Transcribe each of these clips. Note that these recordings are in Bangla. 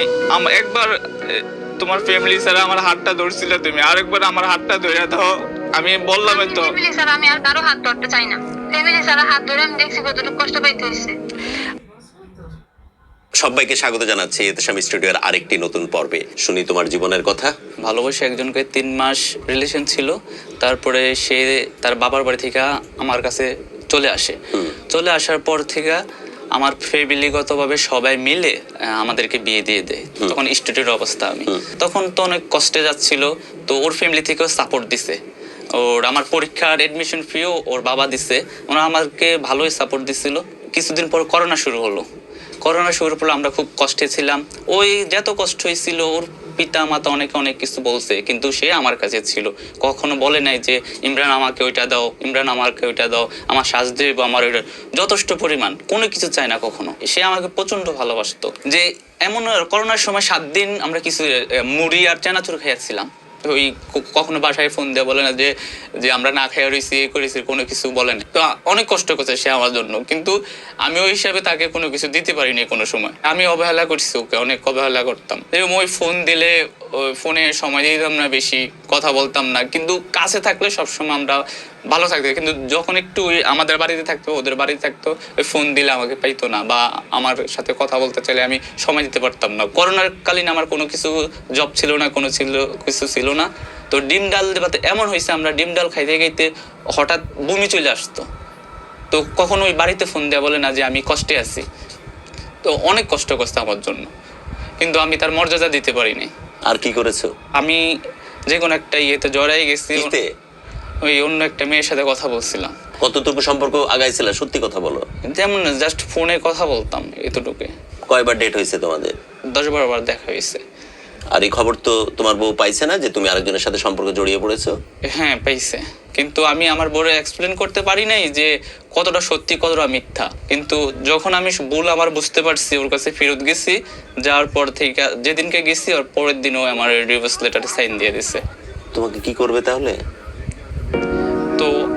আমি আম- একবার তোমার ফ্যামিলি ছাড়া আমার হাতটা ধরছিলে তুমি আরেকবার আমার হাতটা ধরে দাও। আমি বললাম তো। ফ্যামিলি ছাড়া আমি আর কারও হাত ধরতে চাই না। ফ্যামিলি ছাড়া হাত ধরে আমি দেখছি কতটুকু কষ্ট পাইতে হয়েছে সবাইকে স্বাগত জানাচ্ছি এতেশাম স্টুডিওর আরেকটি নতুন পর্বে। শুনি তোমার জীবনের কথা। ভালোবাসে একজনকে তিন মাস রিলেশন ছিল তারপরে সে তার বাবার বাড়ি থেকে আমার কাছে চলে আসে। চলে আসার পর থেকে আমার ফ্যামিলিগতভাবে সবাই মিলে আমাদেরকে বিয়ে দিয়ে দেয়। তখন স্টুডেন্টের অবস্থা আমি। তখন তো অনেক কষ্টে যাচ্ছিল তো ওর ফ্যামিলি থেকেও সাপোর্ট দিছে। ওর আমার পরীক্ষার এডমিশন ফিও ওর বাবা দিছে। ওরা আমাকে ভালোই সাপোর্ট দিছিল। কিছুদিন পর করোনা শুরু হলো। করোনা শুরুর পর আমরা খুব কষ্টে ছিলাম। ওই যত কষ্ট হয়েছিল ওর পিতা মাতা অনেকে অনেক কিছু বলছে, কিন্তু সে আমার কাছে ছিল। কখনো বলে নাই যে, ইমরান, আমাকে ওইটা দাও, ইমরান, আমাকে ওইটা দাও, আমার শ্বাস দেব, আমার ওইটা যথেষ্ট পরিমাণ, কোনো কিছু চায় না কখনো। সে আমাকে প্রচণ্ড ভালোবাসতো। যে এমন, করোনার সময় সাত দিন আমরা কিছু মুড়ি আর চানাচুর খাইয়াছিলাম। ওই কখনো বাসায় ফোন দিয়ে বলে না যে যে আমরা না খাই রয়েছি এ করেছি, কোনো কিছু বলে না। তো অনেক কষ্ট করছে সে আমার জন্য। কিন্তু আমি ওই হিসাবে তাকে কোনো কিছু দিতে পারিনি কোনো সময়। আমি অবহেলা করছি ওকে, অনেক অবহেলা করতাম। এরকম ওই ফোন দিলে ফোনে সময় দিতাম না বেশি, কথা বলতাম না। কিন্তু কাছে থাকলে সবসময় আমরা ভালো থাকতো। কিন্তু যখন একটু আমাদের বাড়িতে থাকতো ওদের বাড়িতে থাকতো ওই ফোন দিলে আমাকে পাইতো না বা আমার সাথে কথা বলতে চাইলে আমি সময় দিতে পারতাম না। করোনার কালীন আমার কোনো কিছু জব ছিল না কোনো ছিল কিছু ছিল না। তো ডিম ডাল দেবাতে এমন হয়েছে আমরা ডিম ডাল খাইতে খাইতে হঠাৎ বমি চলে আসতো। তো কখনো ওই বাড়িতে ফোন দেওয়া বলে না যে আমি কষ্টে আছি। তো অনেক কষ্ট করছে আমার জন্য। কিন্তু আমি তার মর্যাদা দিতে পারিনি। আর কি করেছ? আমি যে কোনো একটা ইয়েতে জড়াই গেছি। ওই অন্য একটা মেয়ের সাথে কথা বলছিলাম। কতটুকু সম্পর্ক আগাইছিল? সত্যি কথা বলো। যেমন জাস্ট ফোনে কথা বলতাম এতটুকু কয়বার ডেট হয়েছে তোমাদের? দশ বারো বার দেখা হয়েছে। আর এই খবর তো তোমার বউ পাইছে না যে তুমি আরেকজনের সাথে সম্পর্ক জড়িয়ে পড়েছো? হ্যাঁ পাইছে। কিন্তু আমি আমার বড় এক্সপ্লেন করতে পারি নাই যে কতটা সত্যি কতটা মিথ্যা। কিন্তু যখন আমি ভুল আমার বুঝতে পারছি ওর কাছে ফেরত গেছি যাওয়ার পর থেকে যেদিনকে গেছি ওর পরের দিনও আমার ডিভোর্স লেটার সাইন দিয়ে দিছে। তোমাকে কি করবে তাহলে?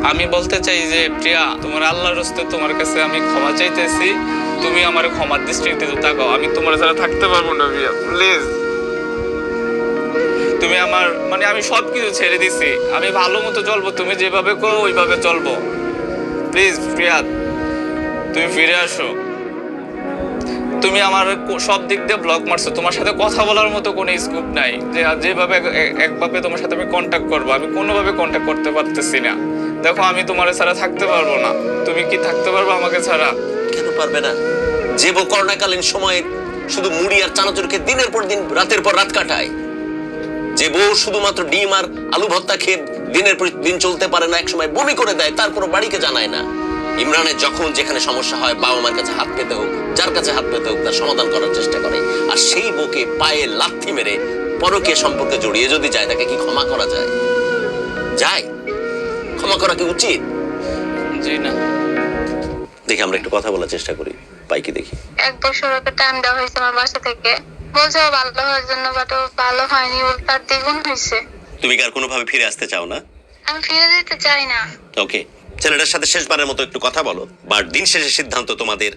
আমি বলতে চাই যে, প্রিয়া, তোমার আল্লাহর রস্তে তোমার কাছে আমি ক্ষমা চাইতেছি। তুমি আমার ক্ষমার দৃষ্টিতে তাকাও। আমি তোমার ছাড়া থাকতে পারব না, প্রিয়া প্লিজ তুমি আমার মানে আমি সব কিছু ছেড়ে দিছি। আমি ভালো মতো চলবো, তুমি যেভাবে করো ওইভাবে চলবো। প্লিজ প্রিয়া, তুমি ফিরে আসো। তুমি আমার সব দিক দিয়ে ব্লক মারছো। তোমার সাথে কথা বলার মতো কোনো স্কোপ নাই। যে, যেভাবে এক- এক- একভাবে তোমার সাথে আমি কন্ট্যাক্ট করব, আমি কোনোভাবে কন্ট্যাক্ট করতে পারতেছি না। দেখো, আমি তোমার ছাড়া থাকতে পারব না। তুমি কি থাকতে পারবে আমাকে ছাড়া? কেন পারবে না? যে করোনাকালীন সময়ে শুধু মুড়ি আর চানাচুরকে দিনের পর দিন, রাতের পর রাত কাটায়, যে বউ শুধুমাত্র ডিম আর আলু ভর্তা খেয়ে দিনের পর দিন চলতে পারে না, একসময় বমি করে দেয় তারপর বাড়িকে জানায় না। ইমরানের যখন যেখানে সমস্যা হয়, বাবা মার কাছে হাত পেতে হোক, যার কাছে হাত পেতে হোক, তার সমাধান করার চেষ্টা করে। আর সেই বউকে পায়ে লাথি মেরে পরকীয় সম্পর্কে জড়িয়ে যদি যায়, তাকে কি ক্ষমা করা যায়? ক্ষমা করা কি উচিত? জি না। দেখি আমরা একটু কথা বলার চেষ্টা করি পাই কি দেখি। এক বছর ওকে টাইম দেওয়া হয়েছে আমার বাসা থেকে। বলছে ও ভালো হওয়ার জন্য বাট ও ভালো হয়নি ও তার দ্বিগুণ হয়েছে। তুমি কি আর কোনোভাবে ফিরে আসতে চাও না? আমি ফিরে দিতে চাই না। ওকে ছেলেটার সাথে শেষবারের মতো একটু কথা বলো। বা দিন শেষে সিদ্ধান্ত তোমাদের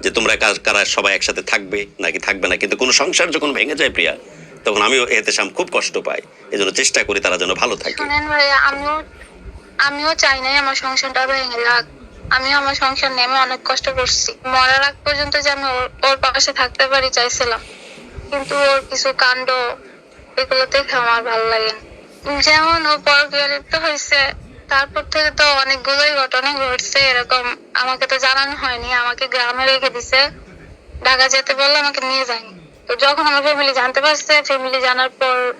যে তোমরা কার- কারা সবাই একসাথে থাকবে নাকি থাকবে না। কিন্তু কোনো সংসার যখন ভেঙে যায় প্রিয়া তখন আমিও এতে সাম খুব কষ্ট পাই। এজন্য চেষ্টা করি তারা যেন ভালো থাকে। শোনেন ভাইয়া আমিও আমিও চাই নাই আমার সংসারটা ভেঙে যাক। আমিও আমার সংসার নিয়ে আমি অনেক কষ্ট করছি। মরার আগ পর্যন্ত যে আমি ওর- পাশে থাকতে পারি চাইছিলাম। কিন্তু ওর কিছু কাণ্ড, এগুলো দেখে আমার ভালো লাগে যেমন ও পরকীয়া লিপ্ত হয়েছে তারপর থেকে তো অনেকগুলোই ঘটনা ঘটছে, এরকম আমাকে তো জানানো হয়নি, আমাকে গ্রামে রেখে দিছে। ঢাকা যেতে বললে, আমাকে নিয়ে যায়নি তো যখন আমার ফ্যামিলি জানতে পারছে ফ্যামিলি জানার পর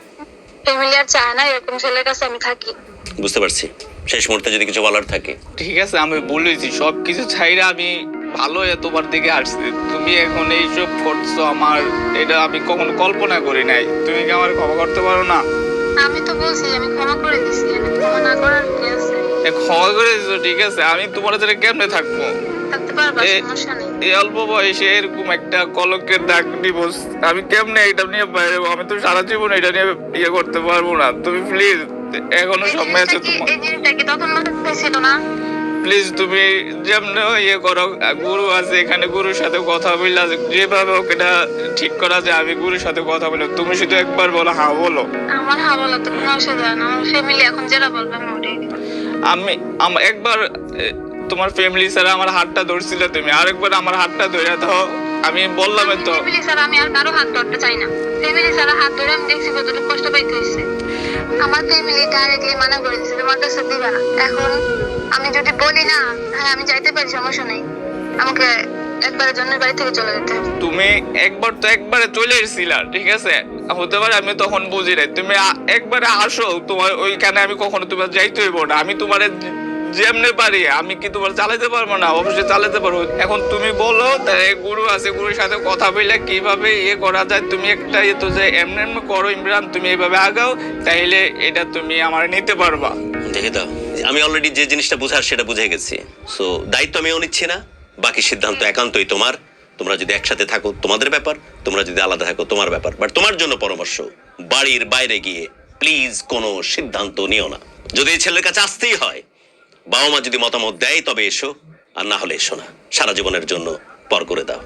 ফ্যামিলি আর চায় না এরকম ছেলের কাছে আমি থাকি। বুঝতে পারছি। শেষ মুহূর্তে যদি কিছু বলার থাকে। ঠিক আছে আমি বলেছি সব কিছু ছাইরা আমি ভালো তোমার দিকে আসছি। তুমি এখন এইসব করছ আমার এটা আমি কখনো কল্পনা করি নাই। তুমি কি আমার ক্ষমা করতে পারো না? আমি তো বলছি আমি ক্ষমা করে দিছি আমি ক্ষমা না করার কি আছে? এ ক্ষমা করে দিছো ঠিক আছে আমি তোমার সাথে কেমনে থাকব? থাকতে পারবা এ- সমস্যা নেই। এই অল্প বয়সে এরকম একটা কলকের দাগ দিবস আমি কেমনে এটা নিয়ে বাইরে আমি তো সারা জীবন এটা নিয়ে ইয়ে করতে পারব না। তুমি প্লিজ এখনও এই সময় আছে তোমার এই জিনিসটা কি তখন মাথায় ছিল না? প্লিজ তুমি যেমন ইয়ে করো গুরু আছে এখানে গুরুর সাথে কথা বললা যেভাবে হোক এটা ঠিক করা যায় আমি গুরুর সাথে কথা তুমি শুধু একবার বলো হ্যাঁ বলো। আমার হা বলা তো কোনো অসুবিধা আমার ফ্যামিলি এখন যেটা বলবে আমি আমার একবার তোমার ফ্যামিলি ছাড়া আমার হাতটা ধরছিলে তুমি আরেকবার আমার হাতটা ধরে দাও আমি বললাম তো। ফ্যামিলি ছাড়া আমি আর কারও হাত ধরতে চাই না। ফ্যামিলি ছাড়া হাত ধরে আমি দেখছি কতটুকু কষ্ট পাইতে আমার ফ্যামিলি ডাইরেক্টলি মানা করে দিচ্ছে তোমার দিবে না। এখন আমি যদি বলি না হ্যাঁ আমি যাইতে পারি, সমস্যা নেই। আমাকে একবারের জন্য বাড়ি থেকে চলে যেতে তুমি একবার তো একবারে চলে এসেছিলা, ঠিক আছে? হতে পারে আমি তখন বুঝি নাই। তুমি একবারে আসো, তোমার ওইখানে আমি কখনো তোমার যাইতে হইব না। আমি তোমার যেমনে পারি, আমি কি তোমার চালাতে পারব না, অবশ্যই চালাতে পারব। এখন তুমি বলো গুরু আছে, গুরুর সাথে কথা বললে কীভাবে ইয়ে করা যায়? তুমি একটা ইয়ে তো যে এমনি এমনি করো ইমরান, তুমি এইভাবে আগাও, তাইলে এটা তুমি আমার নিতে পারবা। দেখে দাও, আমি অলরেডি যে জিনিসটা বুঝার সেটা বুঝে গেছি। সো দায়িত্ব আমিও নিচ্ছি না, বাকি সিদ্ধান্ত একান্তই তোমার। তোমরা যদি একসাথে থাকো, তোমাদের ব্যাপার, তোমরা যদি আলাদা থাকো, তোমার ব্যাপার। বাট তোমার জন্য পরামর্শ, বাড়ির বাইরে গিয়ে প্লিজ কোনো সিদ্ধান্ত নিও না। যদি ছেলের কাছে আসতেই হয় বাবা মা যদি মতামত দেয়, তবে এসো, আর না হলে এসো না। সারা জীবনের জন্য পর করে দাও।